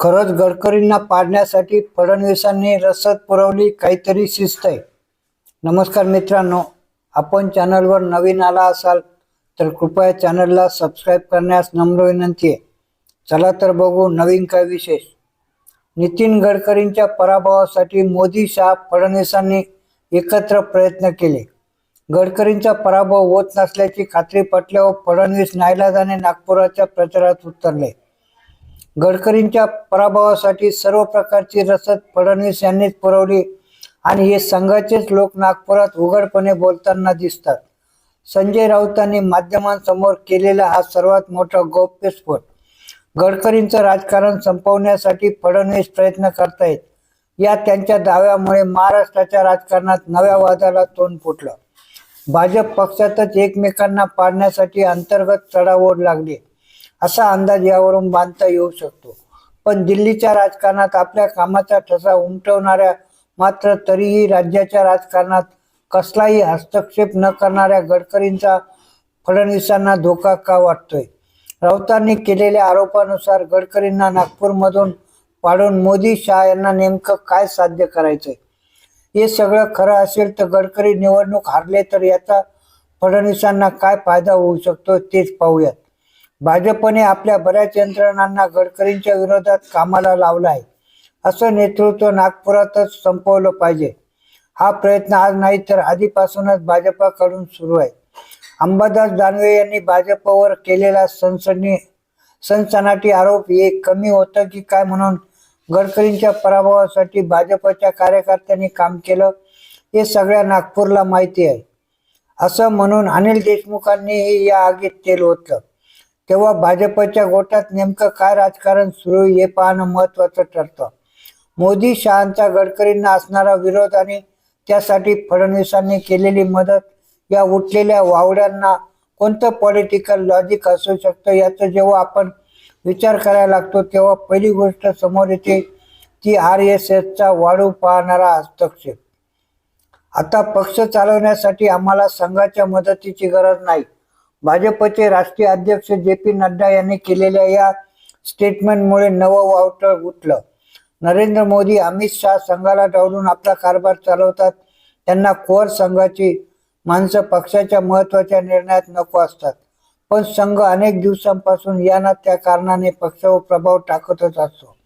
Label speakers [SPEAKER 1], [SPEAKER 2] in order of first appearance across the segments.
[SPEAKER 1] खरंच गडकरींना पाडण्यासाठी फडणवीसांनी रसद पुरवली काहीतरी शिस्त आहे नमस्कार मित्रांनो आपण चॅनलवर नवीन आला असाल तर कृपया चॅनलला सबस्क्राईब करण्यास नम्र विनंती आहे. चला तर बघू नवीन काय विशेष. नितीन गडकरींच्या पराभवासाठी मोदी शाह फडणवीसांनी एकत्र प्रयत्न केले. गडकरींचा पराभव होत नसल्याची खात्री पटल्यावर फडणवीस नाईलाजाने नागपुराच्या प्रचारात उतरले. गडकरींच्या पराभवासाठी सर्व प्रकारची रसद फडणवीस यांनीच पुरवली आणि हे संघाचेच लोक नागपुरात उघडपणे बोलताना दिसतात. संजय राऊतांनी माध्यमांसमोर केलेला हा सर्वात मोठा गौप्यस्फोट गडकरींचं राजकारण संपवण्यासाठी फडणवीस प्रयत्न करतायत. या त्यांच्या दाव्यामुळे महाराष्ट्राच्या राजकारणात नव्या वादाला तोंड फुटलं. भाजप पक्षातच एकमेकांना पाडण्यासाठी अंतर्गत चढाओढ लागली. असा अंदाज यावरून बांधता येऊ शकतो. पण दिल्लीच्या राजकारणात आपल्या कामाचा ठसा उमटवणाऱ्या मात्र तरीही राज्याच्या राजकारणात कसलाही हस्तक्षेप न करणाऱ्या गडकरींचा फडणवीसांना धोका का वाटतोय? राऊतांनी केलेल्या आरोपानुसार गडकरींना नागपूरमधून पाडून मोदी शहा यांना नेमकं काय साध्य करायचंय? हे सगळं खरं असेल तर गडकरी निवडणूक हारले तर याचा फडणवीसांना काय फायदा होऊ शकतो तेच पाहूयात. भाजपने आपल्या बऱ्याच यंत्रणांना गडकरींच्या विरोधात कामाला लावलं आहे असं नेतृत्व नागपुरातच संपवलं पाहिजे. हा प्रयत्न आज नाही तर आधीपासूनच भाजपाकडून सुरू आहे. अंबादास दानवे यांनी भाजपवर केलेला सनसनी सनसनाटी आरोप हे कमी होतं की काय म्हणून गडकरींच्या पराभवासाठी भाजपच्या कार्यकर्त्यांनी काम केलं हे सगळ्या नागपूरला माहिती आहे. असं म्हणून अनिल देशमुखांनीही या आगीत तेल ओतलं. तेव्हा भाजपच्या गोटात नेमकं काय राजकारण सुरू हे पाहणं महत्वाचं ठरतं. मोदी शहांचा गडकरींना असणारा विरोध आणि त्यासाठी फडणवीसांनी केलेली मदत या उठलेल्या वावड्यांना कोणतं पॉलिटिकल लॉजिक असू शकतं याचं जेव्हा आपण विचार करायला लागतो तेव्हा पहिली गोष्ट समोर येते ती आर एस एसचा वाढू पाहणारा हस्तक्षेप. आता पक्ष चालवण्यासाठी आम्हाला संघाच्या मदतीची गरज नाही. भाजपचे राष्ट्रीय अध्यक्ष जे पी नड्डा यांनी केलेल्या या स्टेटमेंटमुळे नवं वावटळ उठलं. नरेंद्र मोदी अमित शहा संघाला डावलून आपला कारभार चालवतात. त्यांना कोर संघाची माणसं पक्षाच्या महत्त्वाच्या निर्णयात नको असतात. पण संघ अनेक दिवसांपासून या ना त्या कारणाने पक्षावर प्रभाव टाकतच असतो.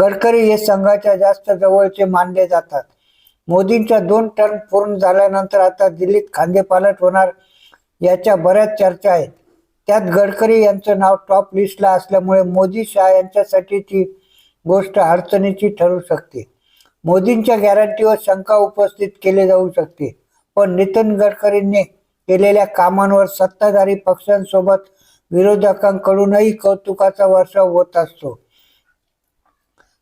[SPEAKER 1] गडकरी हे संघाच्या जास्त जवळचे मानले जातात. मोदींच्या दोन टर्म पूर्ण झाल्यानंतर आता दिल्लीत खांदेपालट होणार याच्या बऱ्याच चर्चा आहेत. त्यात गडकरी यांचं नाव टॉप लिस्टला असल्यामुळे मोदी शहा यांच्यासाठी ती गोष्ट अडचणीची ठरू शकते. मोदींच्या गॅरंटीवर शंका उपस्थित केली जाऊ शकते. पण नितीन गडकरींनी केलेल्या कामांवर सत्ताधारी पक्षांसोबत विरोधकांकडूनही कौतुकाचा वर्षाव होत असतो.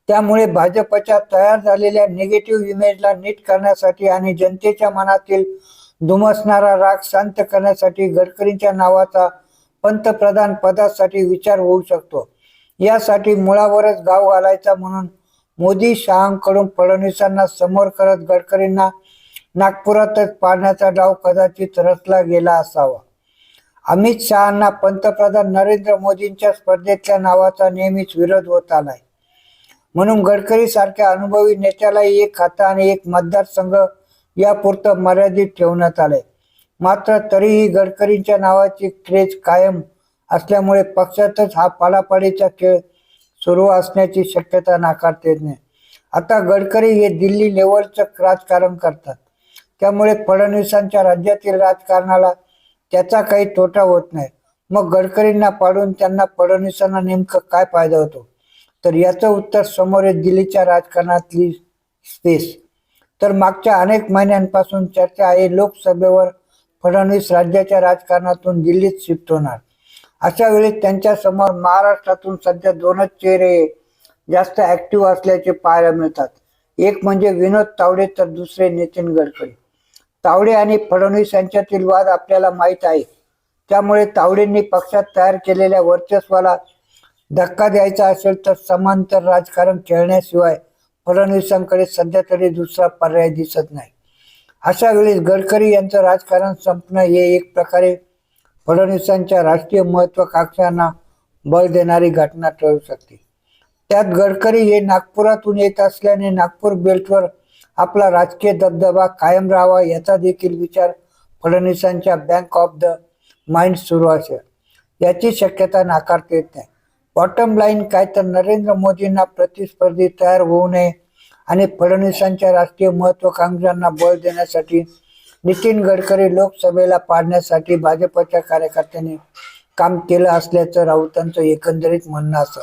[SPEAKER 1] त्यामुळे भाजपच्या तयार झालेल्या निगेटिव्ह इमेजला नीट करण्यासाठी आणि जनतेच्या मनातील दुमसणारा राग शांत करण्यासाठी गडकरींच्या नावाचा पंतप्रधान पदासाठी विचार होऊ शकतो. यासाठी मुळावरच गाव घालायचा म्हणून मोदी शहांकडून फडणवीसांना समोर करत गडकरींना नागपुरातच पाडण्याचा डाव कदाचित रचला गेला असावा. अमित शहांना पंतप्रधान नरेंद्र मोदींच्या स्पर्धेतल्या नावाचा नेहमीच विरोध होत आलाय. म्हणून गडकरी सारख्या अनुभवी नेत्यालाही एक खाता आणि एक मतदारसंघ यापुरतं मर्यादित ठेवण्यात आलंय. मात्र तरीही गडकरींच्या नावाची क्रेज कायम असल्यामुळे पक्षातच हा पाडापाडीचा खेळ सुरू असण्याची शक्यता नाकारता येत नाही. आता गडकरी हे दिल्ली लेवलचं राजकारण करतात. त्यामुळे फडणवीसांच्या राज्यातील राजकारणाला त्याचा काही तोटा होत नाही. मग गडकरींना पाडून त्यांना फडणवीसांना नेमकं काय फायदा होतो? तर याचं उत्तर समोर आहे दिल्लीच्या राजकारणातली स्पेस. तर मागच्या अनेक महिन्यांपासून चर्चा आहे लोकसभेवर फडणवीस राज्याच्या राजकारणातून दिल्लीत शिफ्ट होणार. अशा वेळी त्यांच्यासमोर महाराष्ट्रातून सध्या दोनच चेहरे जास्त ऍक्टिव्ह असल्याचे पाहायला मिळतात. एक म्हणजे विनोद तावडे तर दुसरे नितीन गडकरी. तावडे आणि फडणवीस यांच्यातील वाद आपल्याला माहीत आहे. त्यामुळे तावडेंनी पक्षात तयार केलेल्या वर्चस्वाला धक्का द्यायचा असेल तर समांतर राजकारण खेळण्याशिवाय फडणवीसांकडे सध्या तरी दुसरा पर्याय दिसत नाही. अशा वेळी गडकरी यांचं राजकारण संपणं हे एक प्रकारे फडणवीसांच्या राष्ट्रीय महत्वाकांक्षांना बळ देणारी घटना ठरू शकते. त्यात गडकरी हे नागपुरातून येत असल्याने नागपूर बेल्टवर आपला राजकीय दबदबा कायम राहावा याचा देखील विचार फडणवीसांच्या बँक ऑफ द माइंड सुरू असेल याची शक्यता नाकारता येत नाही. बॉटम लाईन काय तर नरेंद्र मोदींना प्रतिस्पर्धी तयार होऊ नये आणि फडणवीसांच्या राष्ट्रीय महत्वाकांक्षांना बळ देण्यासाठी नितीन गडकरी लोकसभेला पाडण्यासाठी भाजपच्या कार्यकर्त्यांनी काम केलं असल्याचं राऊतांचं एकंदरीत म्हणणं असं.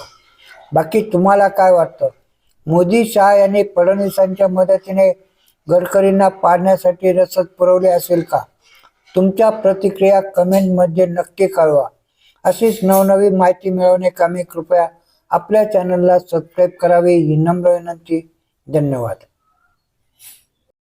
[SPEAKER 1] बाकी तुम्हाला काय वाटतं? मोदी शहा यांनी फडणवीसांच्या मदतीने गडकरींना पाडण्यासाठी रसद पुरवले असेल का? तुमच्या प्रतिक्रिया कमेंटमध्ये नक्की कळवा. अशीच नवनवीन माहिती मिळवण्याकामी कृपया आपल्या चॅनलला सबस्क्राईब करावे ही नम्र विनंती. धन्यवाद.